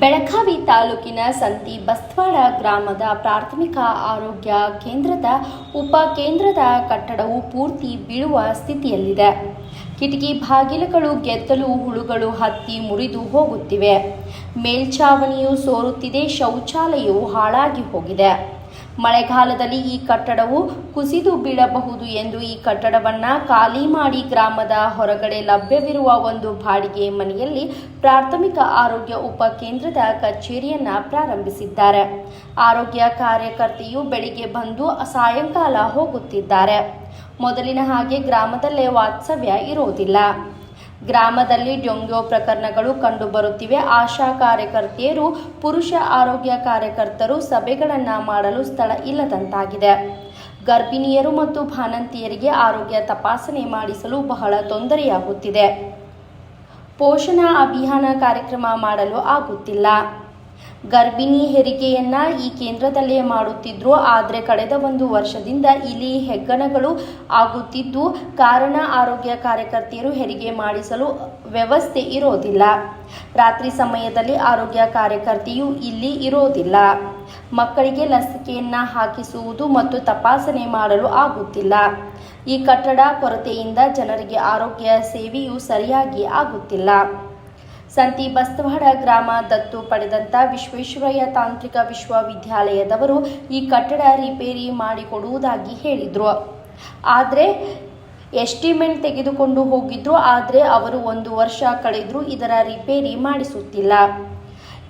ಬೆಳಗಾವಿ ತಾಲೂಕಿನ ಸಂತಿ ಬಸ್ವಾಡ ಗ್ರಾಮದ ಪ್ರಾಥಮಿಕ ಆರೋಗ್ಯ ಕೇಂದ್ರದ ಉಪ ಕೇಂದ್ರದ ಕಟ್ಟಡವು ಪೂರ್ತಿ ಬೀಳುವ ಸ್ಥಿತಿಯಲ್ಲಿದೆ. ಕಿಟಕಿ ಬಾಗಿಲುಗಳು, ಗೆದ್ದಲು ಹುಳುಗಳು ಹತ್ತಿ ಮುರಿದು ಹೋಗುತ್ತಿವೆ. ಮೇಲ್ಛಾವಣಿಯು ಸೋರುತ್ತಿದೆ, ಶೌಚಾಲಯವು ಹಾಳಾಗಿ ಹೋಗಿದೆ. ಮಳೆಗಾಲದಲ್ಲಿ ಈ ಕಟ್ಟಡವು ಕುಸಿದು ಬೀಳಬಹುದು ಎಂದು ಈ ಕಟ್ಟಡವನ್ನ ಖಾಲಿ ಮಾಡಿ ಗ್ರಾಮದ ಹೊರಗಡೆ ಲಭ್ಯವಿರುವ ಒಂದು ಬಾಡಿಗೆ ಮನೆಯಲ್ಲಿ ಪ್ರಾಥಮಿಕ ಆರೋಗ್ಯ ಉಪ ಕೇಂದ್ರದ ಕಚೇರಿಯನ್ನ ಪ್ರಾರಂಭಿಸಿದ್ದಾರೆ. ಆರೋಗ್ಯ ಕಾರ್ಯಕರ್ತೆಯು ಬೆಳಿಗ್ಗೆ ಬಂದು ಸಾಯಂಕಾಲ ಹೋಗುತ್ತಿದ್ದಾರೆ. ಮೊದಲಿನ ಹಾಗೆ ಗ್ರಾಮದಲ್ಲೇ ವಾತ್ಸವ್ಯ ಇರುವುದಿಲ್ಲ ಗ್ರಾಮದಲ್ಲಿ ಡೆಂಗ್ಯೂ ಪ್ರಕರಣಗಳು ಕಂಡುಬರುತ್ತಿವೆ. ಆಶಾ ಕಾರ್ಯಕರ್ತೆಯರು, ಪುರುಷ ಆರೋಗ್ಯ ಕಾರ್ಯಕರ್ತರು ಸಭೆಗಳನ್ನು ಮಾಡಲು ಸ್ಥಳ ಇಲ್ಲದಂತಾಗಿದೆ. ಗರ್ಭಿಣಿಯರು ಮತ್ತು ಭಾನಂತಿಯರಿಗೆ ಆರೋಗ್ಯ ತಪಾಸಣೆ ಮಾಡಿಸಲು ಬಹಳ ತೊಂದರೆಯಾಗುತ್ತಿದೆ. ಪೋಷಣಾ ಅಭಿಯಾನ ಕಾರ್ಯಕ್ರಮ ಮಾಡಲು ಆಗುತ್ತಿಲ್ಲ. ಗರ್ಭಿಣಿ ಹೆರಿಗೆಯನ್ನ ಈ ಕೇಂದ್ರದಲ್ಲೇ ಮಾಡುತ್ತಿದ್ರು. ಆದರೆ ಕಳೆದ ಒಂದು ವರ್ಷದಿಂದ ಇಲ್ಲಿ ಹೆಗ್ಗಣಗಳು ಆಗುತ್ತಿದ್ದು, ಕಾರಣ ಆರೋಗ್ಯ ಕಾರ್ಯಕರ್ತೆಯರು ಹೆರಿಗೆ ಮಾಡಿಸಲು ವ್ಯವಸ್ಥೆ ಇರೋದಿಲ್ಲ. ರಾತ್ರಿ ಸಮಯದಲ್ಲಿ ಆರೋಗ್ಯ ಕಾರ್ಯಕರ್ತೆಯು ಇಲ್ಲಿ ಇರೋದಿಲ್ಲ. ಮಕ್ಕಳಿಗೆ ಲಸಿಕೆಯನ್ನ ಹಾಕಿಸುವುದು ಮತ್ತು ತಪಾಸಣೆ ಮಾಡಲು ಆಗುತ್ತಿಲ್ಲ. ಈ ಕಟ್ಟಡ ಕೊರತೆಯಿಂದ ಜನರಿಗೆ ಆರೋಗ್ಯ ಸೇವೆಯು ಸರಿಯಾಗಿ ಆಗುತ್ತಿಲ್ಲ. ಸಂತಿ ಬಸ್ತವಾಡ ಗ್ರಾಮ ದತ್ತು ಪಡೆದಂತ ವಿಶ್ವೇಶ್ವರಯ್ಯ ತಾಂತ್ರಿಕ ವಿಶ್ವವಿದ್ಯಾಲಯದವರು ಈ ಕಟ್ಟಡ ರಿಪೇರಿ ಮಾಡಿಕೊಡುವುದಾಗಿ ಹೇಳಿದರು. ಆದರೆ, ಎಸ್ಟಿಮೆಂಟ್ ತೆಗೆದುಕೊಂಡು ಹೋಗಿದ್ರು, ಆದರೆ ಅವರು ಒಂದು ವರ್ಷ ಕಳೆದರೂ ಇದರ ರಿಪೇರಿ ಮಾಡಿಸುತ್ತಿಲ್ಲ.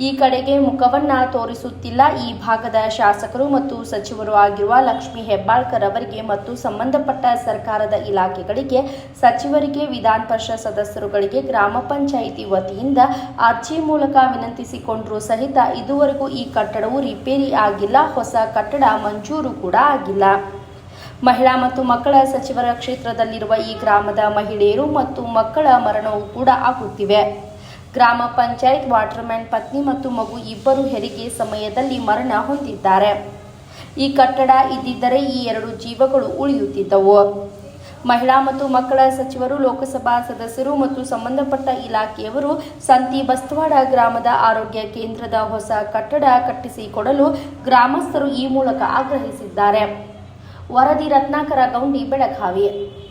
ಈ ಕಡೆಗೆ ಮುಖವನ್ನ ತೋರಿಸುತ್ತಿಲ್ಲ. ಈ ಭಾಗದ ಶಾಸಕರು ಮತ್ತು ಸಚಿವರು ಆಗಿರುವ ಲಕ್ಷ್ಮಿ ಹೆಬ್ಬಾಳ್ಕರ್ ಅವರಿಗೆ ಮತ್ತು ಸಂಬಂಧಪಟ್ಟ ಸರ್ಕಾರದ ಇಲಾಖೆಗಳಿಗೆ, ಸಚಿವರಿಗೆ, ವಿಧಾನ ಪರಿಷತ್ ಸದಸ್ಯರುಗಳಿಗೆ, ಗ್ರಾಮ ಪಂಚಾಯಿತಿ ವತಿಯಿಂದ ಅರ್ಜಿ ಮೂಲಕ ವಿನಂತಿಸಿಕೊಂಡರೂ ಸಹಿತ ಇದುವರೆಗೂ ಈ ಕಟ್ಟಡವು ರಿಪೇರಿ ಆಗಿಲ್ಲ. ಹೊಸ ಕಟ್ಟಡ ಮಂಜೂರು ಕೂಡ ಆಗಿಲ್ಲ. ಮಹಿಳಾ ಮತ್ತು ಮಕ್ಕಳ ಸಚಿವರ ಕ್ಷೇತ್ರದಲ್ಲಿರುವ ಈ ಗ್ರಾಮದ ಮಹಿಳೆಯರು ಮತ್ತು ಮಕ್ಕಳ ಮರಣವೂ ಕೂಡ ಆಗುತ್ತಿವೆ. ಗ್ರಾಮ ಪಂಚಾಯತ್, ವಾಟರ್ಮ್ಯಾನ್, ಪತ್ನಿ ಮತ್ತು ಮಗು ಇಬ್ಬರು ಹೆರಿಗೆ ಸಮಯದಲ್ಲಿ ಮರಣ ಹೊಂದಿದ್ದಾರೆ. ಈ ಕಟ್ಟಡ ಇದ್ದಿದ್ದರೆ ಈ ಎರಡು ಜೀವಗಳು ಉಳಿಯುತ್ತಿದ್ದವು. ಮಹಿಳಾ ಮತ್ತು ಮಕ್ಕಳ ಸಚಿವರು, ಲೋಕಸಭಾ ಸದಸ್ಯರು ಮತ್ತು ಸಂಬಂಧಪಟ್ಟ ಇಲಾಖೆಯವರು ಸಂತಿ ಬಸ್ತವಾಡ ಗ್ರಾಮದ ಆರೋಗ್ಯ ಕೇಂದ್ರದ ಹೊಸ ಕಟ್ಟಡ ಕಟ್ಟಿಸಿಕೊಡಲು ಗ್ರಾಮಸ್ಥರು ಈ ಮೂಲಕ ಆಗ್ರಹಿಸಿದ್ದಾರೆ. ವರದಿ ರತ್ನಾಕರ ಗೌಂಡಿ ಬೆಳಗಾವಿ.